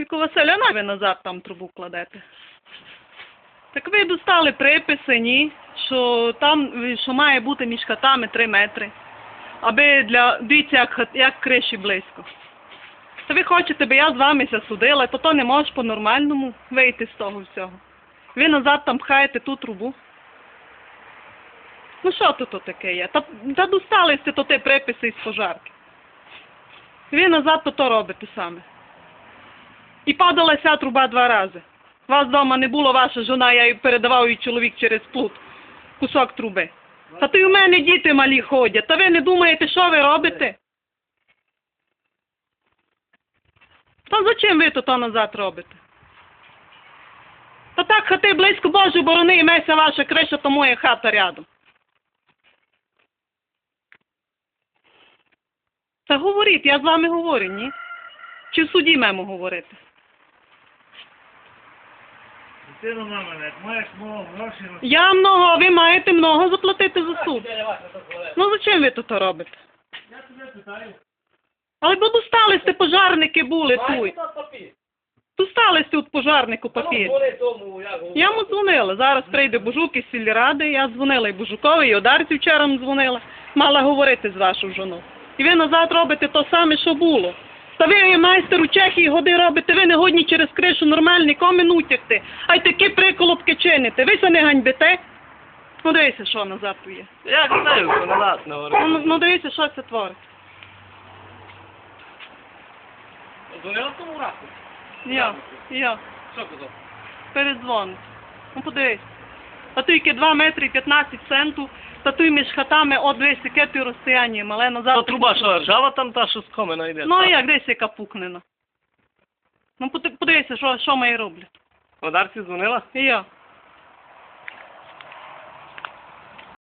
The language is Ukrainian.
Віко Василя, ви назад там трубу кладете. Так ви достали приписи, ні, що там, що має бути між хатами 3 метри. Аби для, дивіться, як, як криші близько. Та ви хочете, би я з вами засудила, то то не можеш по-нормальному вийти з того всього. Ви назад там пхаєте ту трубу. Ну що тут таке є? Та, та досталися то ті приписи із пожарки. Ви назад то то робите саме. І падала ця труба два рази. Вас вдома не було, ваша жона, я їй передавав їй чоловік через плут. Кусок труби. Та то й у мене діти малі ходять. Та ви не думаєте, що ви робите? Та зачем ви то, то назад робите? Та так хати близько Боже борони і меся ваша криша, то моя хата рядом. Та говоріть, я з вами говорю, ні? Чи в суді мемо говорити? Дитину на мене, як маєш много грошей, ну, Я много, а ви маєте много заплатити за суд. Ну зачем ви тут робите? я тебе питаю. Але бо досталися пожарники були тут. Достались тут пожарнику папір. Я йому дзвонила. Зараз прийде Божук із сільради. Я дзвонила і Божукові, і Одарці вчора дзвонила. Мала говорити з вашою жоною. І ви назад робите то саме, що було. Та ви майстер у Чехії годи робите, ви не годні через кришу нормальний комен утягти. А й такі приколопки чините. Ви се не ганьбите? Ну дивіться, що назад є. Я знаю, що назад не Ну, ну, ну дивіться, що це творить. Дзвонила тому разу? Я, я. Що казав? передзвонить. Ну подивись. А тільки 2 метри і 15 центів, та той між хатами от дивись, яке ти розстояння мале назад. Та труба що, ржава там та, що з комина йде? Ну як десь яка пукнена. Ну поди- подивися, що, що мої роблять. Водарці дзвонила? І я.